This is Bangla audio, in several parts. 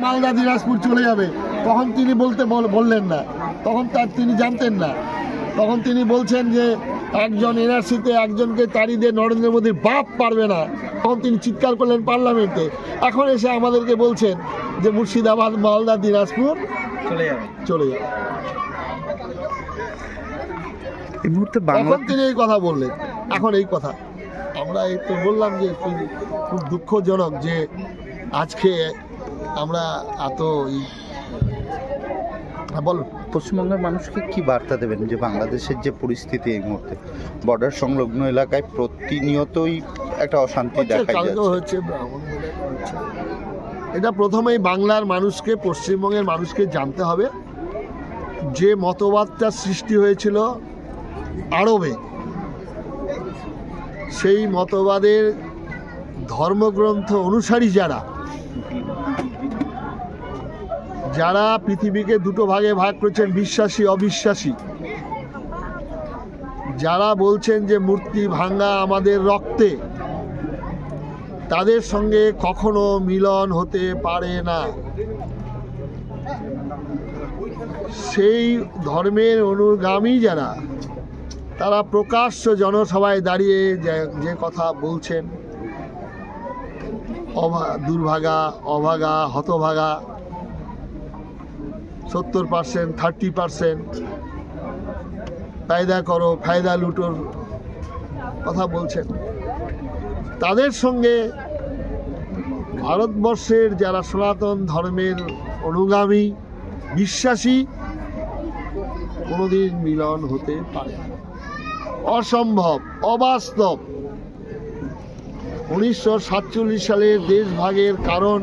মালদা দিনাজপুর চলে যাবে। তখন তিনি বলতে বললেন না। তখন তার তিনি জানতেন না। তখন তিনি বলছেন যে একজন এনআরসিতে একজনকে তাড়ি দিয়ে নরেন্দ্র মোদী বাপ পারবে না। তখন তিনি চিৎকার করলেন পার্লামেন্টে। এখন এসে আমাদেরকে বলছেন যে মুর্শিদাবাদ মালদা দিনাজপুর চলে যাবে। চলে যাবে। এই মুহূর্তে বাংলা তিনি এই কথা বললেন। এখন এই কথা। আমরা এই তো বললাম যে খুব দুঃখজনক যে আজকে আমরা এত হ্যাঁ বলুন। পশ্চিমবঙ্গের মানুষকে কি বার্তা দেবেন যে বাংলাদেশের যে পরিস্থিতি এই মুহূর্তে? বর্ডার সংলগ্ন এলাকায় প্রতিনিয়তই একটা অশান্তি দেখা যাচ্ছে। এটা প্রথমেই বাংলার মানুষকে পশ্চিমবঙ্গের মানুষকে জানতে হবে। যে মতবাদটা সৃষ্টি হয়েছিল আরবে সেই মতবাদের ধর্মগ্রন্থ অনুসারী যারা যারা পৃথিবীকে দুটো ভাগে ভাগ করেছেন, বিশ্বাসী, অবিশ্বাসী, যারা বলছেন যে মূর্তি ভাঙ্গা আমাদের রক্তে, তাদের সঙ্গে কখনো মিলন হতে পারে না। সেই ধর্মের অনুগামী যারা, তারা প্রকাশ্য জনসভায় দাঁড়িয়ে যে- কথা বলছেন, অভা, দুর্ভাগা, অভাগা, হতভাগা সত্তর পার্সেন্ট থার্টি পার্সেন্ট ফায়দা করো, ফায়দা লুটোর কথা বলছেন। তাদের সঙ্গে ভারতবর্ষের যারা সনাতন ধর্মের অনুগামী, বিশ্বাসী, কোনোদিন মিলন হতে পারে অসম্ভব, অবাস্তব। উনিশশো সাতচল্লিশ সালের দেশভাগের কারণ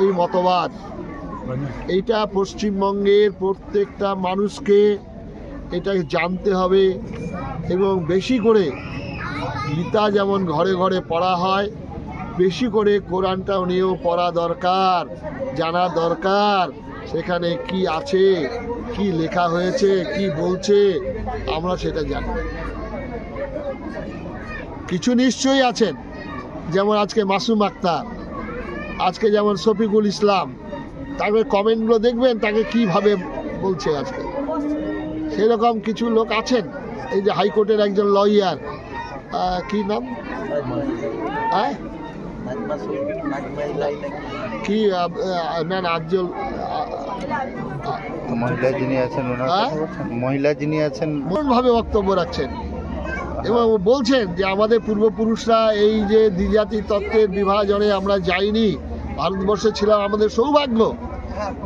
ওই মতবাদ। এইটা পশ্চিমবঙ্গের প্রত্যেকটা মানুষকে এটা জানতে হবে এবং বেশি করে গীতা যেমন ঘরে ঘরে পড়া হয়, বেশি করে কোরআনটাও নিয়েও পড়া দরকার, জানা দরকার, সেখানে কি আছে, কি লেখা হয়েছে, কি বলছে, আমরা সেটা জানি। কিছু নিশ্চয়ই আছেন, যেমন আজকে মাসুম আক্তার, আজকে যেমন শফিকুল ইসলাম তাকে কমেন্টগুলো দেখবেন তাকে কীভাবে বলছে আজকে? সেরকম কিছু লোক আছেন? এই যে হাইকোর্টের একজন লয়ার কি নাম? হ্যাঁ? কি না না মহিলা যিনি আছেন হ্যাঁ? মহিলা যিনি আছেন ভাবে বক্তব্য রাখছেন। এবং বলছেন যে আমাদের পূর্বপুরুষরা এই যে দ্বিজাতি তত্ত্বের বিভাজনে আমরা যাইনি ভারতবর্ষে ছিলাম আমাদের সৌভাগ্য।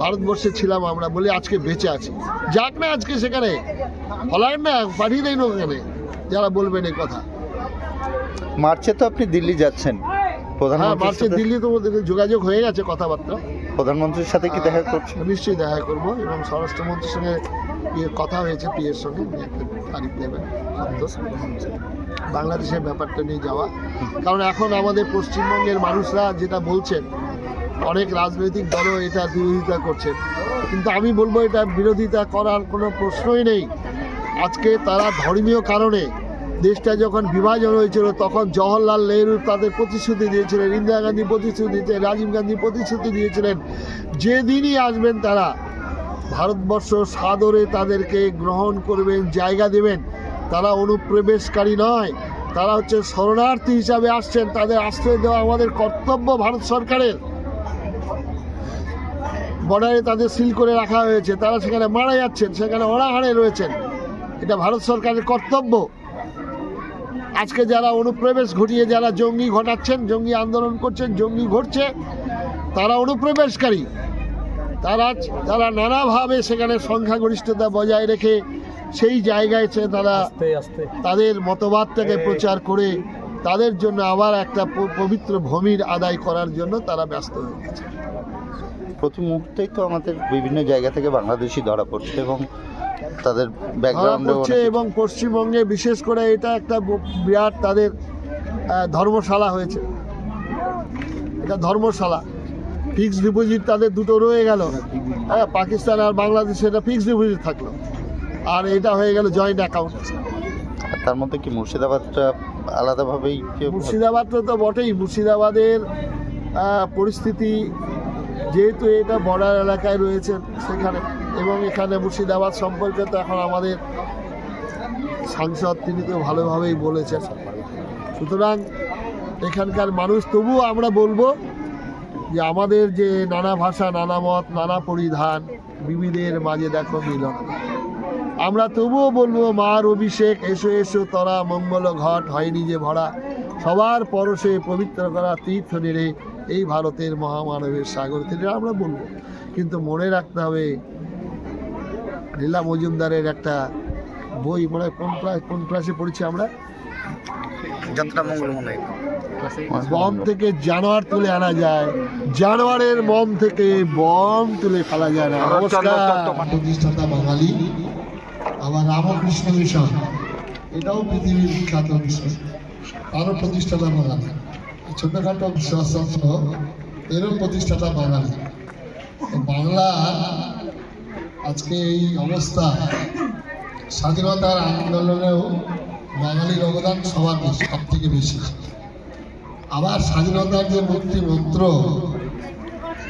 ভারতবর্ষে ছিলাম আমরা বলে আজকে বেঁচে আছি। যাক না আজকে সেখানে। ফলার না পাঠিয়ে দেয় না ওখানে। যারা বলবেন এই কথা। মার্চে তো আপনি দিল্লি যাচ্ছেন। হ্যাঁ মার্চে দিল্লি তো যোগাযোগ হয়ে গেছে কথাবার্তা। প্রধানমন্ত্রীর সাথে কি দেখা করছেন? নিশ্চয়ই দেখা করব এবং স্বরাষ্ট্রমন্ত্রীর সঙ্গে ইয়ে কথা হয়েছে পিএর সঙ্গে। তারিখ দেবেন। বাংলাদেশের ব্যাপারটা নিয়ে যাওয়া। কারণ এখন আমাদের পশ্চিমবঙ্গের মানুষরা যেটা বলছেন অনেক রাজনৈতিক দলও এটা বিরোধিতা করছেন কিন্তু আমি বলব এটা বিরোধিতা করার কোনো প্রশ্নই নেই। আজকে তারা ধর্মীয় কারণে দেশটা যখন বিভাজন হয়েছিল, তখন জওহরলাল নেহরু তাদের প্রতিশ্রুতি দিয়েছিলেন, ইন্দিরা গান্ধী প্রতিশ্রুতি দিয়েছিলেন, রাজীব গান্ধী প্রতিশ্রুতি দিয়েছিলেন। যেদিনই আসবেন তারা ভারতবর্ষ সাদরে তাদেরকে গ্রহণ করবেন, জায়গা দেবেন। তারা অনুপ্রবেশকারী নয়, তারা হচ্ছে শরণার্থী হিসাবে আসছেন। তাদের আশ্রয় দেওয়া আমাদের কর্তব্য ভারত সরকারের। বর্ডারে তাদের সিল করে রাখা হয়েছে তারা সেখানে মারা যাচ্ছেন সেখানে অনাহারে রয়েছেন। এটা ভারত সরকারের কর্তব্য। আজকে যারা অনুপ্রবেশ ঘটিয়ে যারা জঙ্গি ঘটাচ্ছেন জঙ্গি আন্দোলন করছেন জঙ্গি ঘটছে তারা অনুপ্রবেশকারী। তারা তারা নানাভাবে সেখানে সংখ্যাগরিষ্ঠতা বজায় রেখে সেই জায়গায় সে তারা তাদের মতবাদটাকে প্রচার করে তাদের জন্য আবার একটা পবিত্র ভূমির আদায় করার জন্য তারা ব্যস্ত হয়ে গেছে। প্রতি মুহূর্তেই তো আমাদের বিভিন্ন জায়গা থেকে বাংলাদেশি ধরা পড়ছে এবং তাদের ধরা হচ্ছে এবং পশ্চিমবঙ্গে বিশেষ করে এটা একটা বিরাট তাদের ধর্মশালা হয়েছে। এটা ধর্মশালা। ফিক্সড ডিপোজিট তাদের দুটো রয়ে গেল। হ্যাঁ পাকিস্তান আর বাংলাদেশে এটা ফিক্সড ডিপোজিট থাকল। আর এটা হয়ে গেল জয়েন্ট অ্যাকাউন্ট তার মধ্যে কি মুর্শিদাবাদটা আলাদাভাবেই মুর্শিদাবাদটা তো বটেই। মুর্শিদাবাদের পরিস্থিতি যেহেতু এটা বর্ডার এলাকায় রয়েছে সেখানে, এবং এখানে মুর্শিদাবাদ সম্পর্কে তো এখন আমাদের সাংসদ তিনি তো ভালোভাবেই বলেছেন। সুতরাং এখানকার মানুষ, তবুও আমরা বলব যে আমাদের যে নানা ভাষা, নানা মত, নানা পরিধান বিবিধের মাঝে দেখো মিলন। আমরা তবুও বলব, মার অভিষেক, এসো এসো, তরা, মঙ্গল ঘট, হয়নি যে ভরা। সবার পরশে পবিত্র করা তীর্থ নেড়ে এই ভারতের মহামানবের সাগর থেকে আমরা বলব। কিন্তু মনে রাখতে হবে লীলা মজুমদারের একটা বই মনে কোন ক্লাস কোন ক্লাসে পড়েছি আমরা? যাত্রা বন থেকে জানোয়ার তুলে আনা যায় জানোয়ারের মন থেকে বম তুলে ফেলা যায় না। প্রতিষ্ঠাতা বাঙালি আবার রামকৃষ্ণ মিশন এটাও পৃথিবীর বিখ্যাত মিশন তারও প্রতিষ্ঠাতা বাঙালি। ছোটখাটো বিশ্বাসত্র এরও প্রতিষ্ঠাতা বাঙালি। বাংলা আজকে এই অবস্থা, স্বাধীনতার আন্দোলনেও বাঙালির অবদান সবার বেশি সব থেকে বেশি। আবার স্বাধীনতার যে মুক্তি মন্ত্র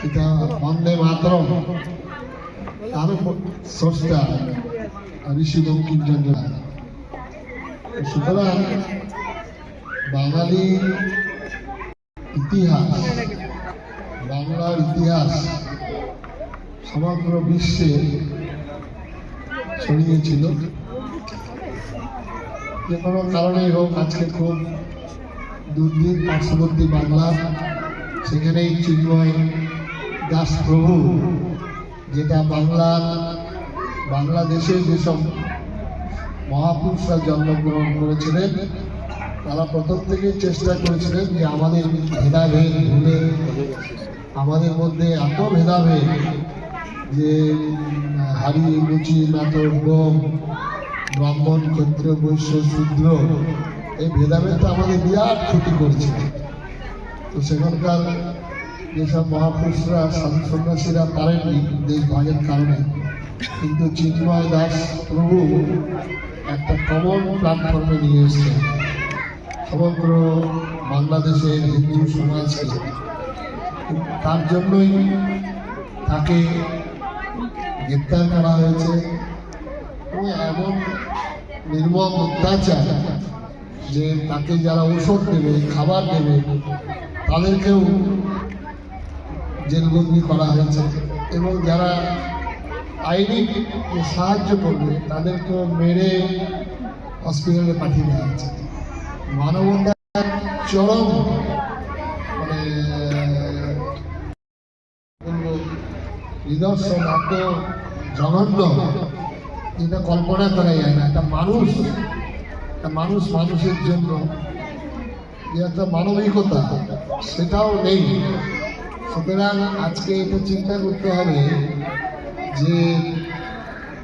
এটা বন্দে মাতরম তারও স্রষ্টা ঋষি বঙ্কিমচন্দ্র। সুতরাং বাঙালির ইতিহাস, বাংলার ইতিহাস সমগ্র বিশ্বে ছড়িয়েছিল। যে কোনো কারণেই হোক, আজকে খুব দুর্দিন পার্শ্ববর্তী বাংলা, সেখানেই চিন্ময় দাস প্রভু, যেটা বাংলার বাংলাদেশে যেসব মহাপুরুষরা জন্মগ্রহণ করেছিলেন তারা প্রথম থেকেই চেষ্টা করেছিলেন যে আমাদের ভেদাভেদ ভুলে, আমাদের মধ্যে এত ভেদাভেদ যে হাড়ি লুচি নাতর গম, ব্রাহ্মণ, ক্ষত্রিয়, বৈশ্য, শূদ্র, এই ভেদাভেদটা আমাদের বিরাট ক্ষতি করছে। তো সেখানকার যেসব মহাপুরুষরা, সাধু সন্ন্যাসীরা পারেননি দেশ ভাগের কারণে, কিন্তু চিন্ময় দাস প্রভু একটা কমন প্ল্যাটফর্মে নিয়ে এসেছেন। সমগ্র বাংলাদেশের হিন্দু সমাজকে তার জন্যই তাকে গ্রেপ্তার করা হয়েছে এবং এমন নির্মম অত্যাচার যে তাকে যারা ওষুধ দেবে, খাবার দেবে, তাদেরকেও জেলবন্দি করা হয়েছে এবং যারা আইনি সাহায্য করবে, তাদেরকেও মেরে হসপিটালে পাঠিয়ে দেওয়া হয়েছে। মানবতার চরম মানে নিদর্শন এত জঘন্য যেটা কল্পনা করা যায় না। একটা মানুষ একটা মানুষ মানুষের জন্য যে একটা মানবিকতা, সেটাও নেই। সুতরাং আজকে এটা চিন্তা করতে হবে যে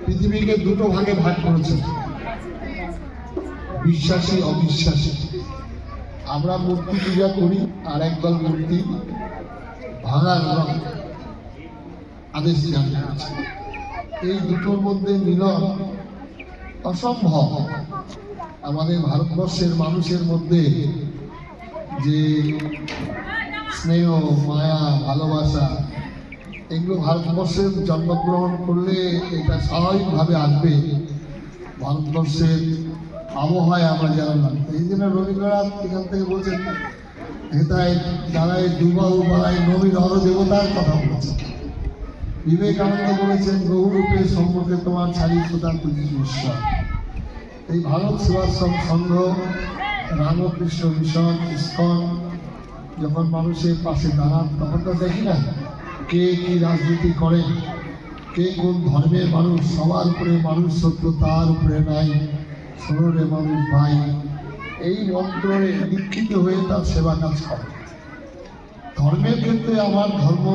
পৃথিবীকে দুটো ভাগে ভাগ করেছে। বিশ্বাসী, অবিশ্বাসী। আমরা মূর্তি পূজা করি, আর একদল মূর্তি ভাঙার আদেশ এই দুটোর মধ্যে মিলন অসম্ভব। আমাদের ভারতবর্ষের মানুষের মধ্যে যে স্নেহ, মায়া, ভালোবাসা, এগুলো ভারতবর্ষের জন্মগ্রহণ করলে এটা স্বাভাবিকভাবে আসবে। ভারতবর্ষের আবহাওয়ায় আমরা লাগবে এই জন্য রবীন্দ্রনাথ এখান থেকে বলছেন হেতায় দাঁড়ায় দুবাহু বাড়ায় নবীন দেবতার কথা বলেছেন বিবেকানন্দ বলেছেন, বহুরূপে সম্মুখে তোমার ছাড়ি খুঁজি ঈশ্বর। এই ভারত সেবাশ্রম সংঘ, রামকৃষ্ণ মিশন, ইস্কন, যখন মানুষের পাশে দাঁড়ান, তখন তো দেখি না কে কি রাজনীতি করে, কে কোন ধর্মের মানুষ, সবার উপরে মানুষ সত্য তার উপরে নাই। ষোলরে মানুষ ভাই, এই মন্ত্রে দীক্ষিত হয়ে তার সেবা কাজ করে। ধর্মের ক্ষেত্রে আমার ধর্ম,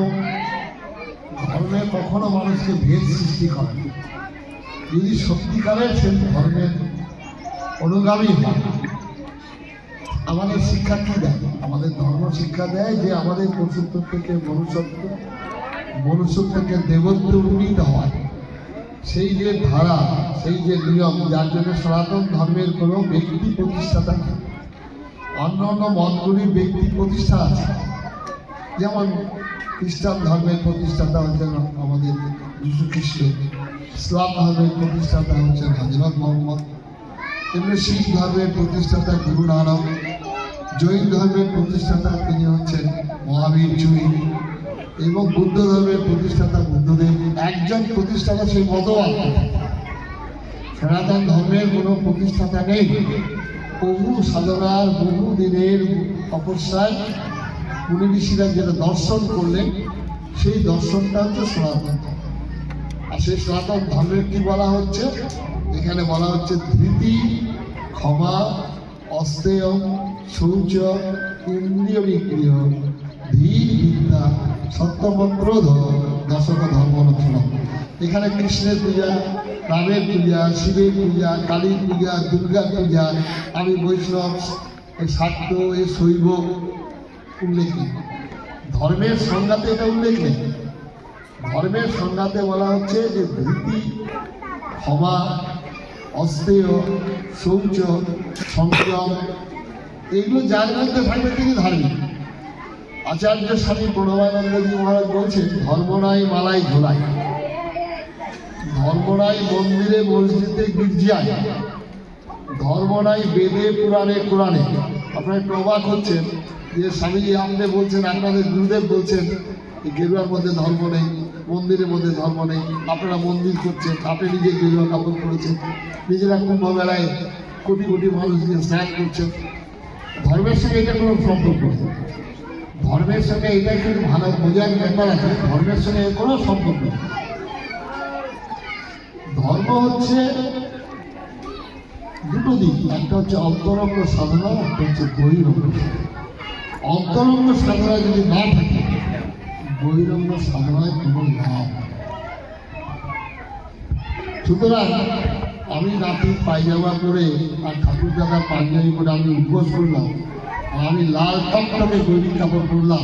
ধর্মে কখনো মানুষকে ভেদ সৃষ্টি করে। যদি সত্যিকারের সে ধর্মের অনুগামী হয়, আমাদের শিক্ষা কি দেয়? আমাদের ধর্ম শিক্ষা দেয় যে আমাদের পশুত্ব থেকে মনুষ্যত্ব, মনুষ্য থেকে দেবত্ব উন্নীত হয়। সেই যে ধারা, সেই যে নিয়ম, যার জন্য সনাতন ধর্মের কোনো ব্যক্তি প্রতিষ্ঠাতা নেই। অন্য অন্য মতগুলির ব্যক্তি প্রতিষ্ঠা আছে। যেমন খ্রিস্টান ধর্মের প্রতিষ্ঠাতা হচ্ছেন আমাদের যীশু খ্রিস্ট, ইসলাম ধর্মের প্রতিষ্ঠাতা হচ্ছেন হজরত মোহাম্মদ, এমনি শিখ ধর্মের প্রতিষ্ঠাতা গুরু নানক, জৈন ধর্মের প্রতিষ্ঠাতা তিনি হচ্ছেন মহাবীর জৈন এবং বুদ্ধ ধর্মের প্রতিষ্ঠাতা বুদ্ধদেব। একজন প্রতিষ্ঠাতা সেই মতবাদ। সনাতন ধর্মের কোনো প্রতিষ্ঠাতা নেই। বহু সাধনার বহু দিনের তপস্যায় মুনি ঋষিরা যেটা দর্শন করলেন, সেই দর্শনটা হচ্ছে সনাতন। আর সেই সনাতন ধর্মের কি বলা হচ্ছে? এখানে বলা হচ্ছে ধৃতি, ক্ষমা অস্তেয় শৌচ ইন্দ্রিয় বিক্রিয় ধীর সত্যমন্ত্র দশক ধর্ম লক্ষণ এখানে কৃষ্ণের পূজা, রামের পূজা, শিবের পূজা, কালীর পূজা দুর্গা পূজা, আমি বৈষ্ণব এই শাক্ত এই শৈব উল্লেখ ধর্মের সংজ্ঞাতে এটা উল্লেখ নেই। ধর্মের সংজ্ঞাতে বলা হচ্ছে যে ধৃতি ক্ষমা অস্তেয় শৌচ, সংযম, এগুলো যার মধ্যে থাকবে তিনি ধার্মিক আচার্য স্বামী প্রণবানন্দজি মহারাজ বলছেন ধর্ম নাই মালাই ঝোলাই। ধর্ম নাই মন্দিরে মসজিদে গির্জায়। ধর্ম নাই বেদে পুরাণে কোরআনে। আপনারা একটু অবাক হচ্ছেন যে স্বামীজি আপনি বলছেন, আপনাদের গুরুদেব বলছেন গেরুয়ার মধ্যে ধর্ম নেই, মন্দিরের মধ্যে ধর্ম নেই, আপনারা মন্দির করছেন আপনি নিজে গেরুয়া কাপড় করেছেন নিজেরা কুম্ভ মেলায় কোটি কোটি মানুষ নিয়ে স্নান করছেন। ধর্মের সঙ্গে এটা কোনো সম্পর্ক নেই। ধর্মের সঙ্গে এটা একটু ভালো বোঝার ব্যাপার আছে, ধর্মের সঙ্গে কোনো সম্পর্ক ধর্ম হচ্ছে দুটো দিক, একটা হচ্ছে অন্তরঙ্গ সাধনা, একটা হচ্ছে বহিরঙ্গ অন্তরঙ্গ সাধনা যদি না থাকে, বহিরঙ্গ সাধনায় কোনো লাভ সুতরাং আমি রাতে পায়জামা করে আর ঠাকুর দাদা পাঞ্জাবি করে আমি উপোস করলাম আর আমি লাল টকটকে গরিব কাপড় পরলাম।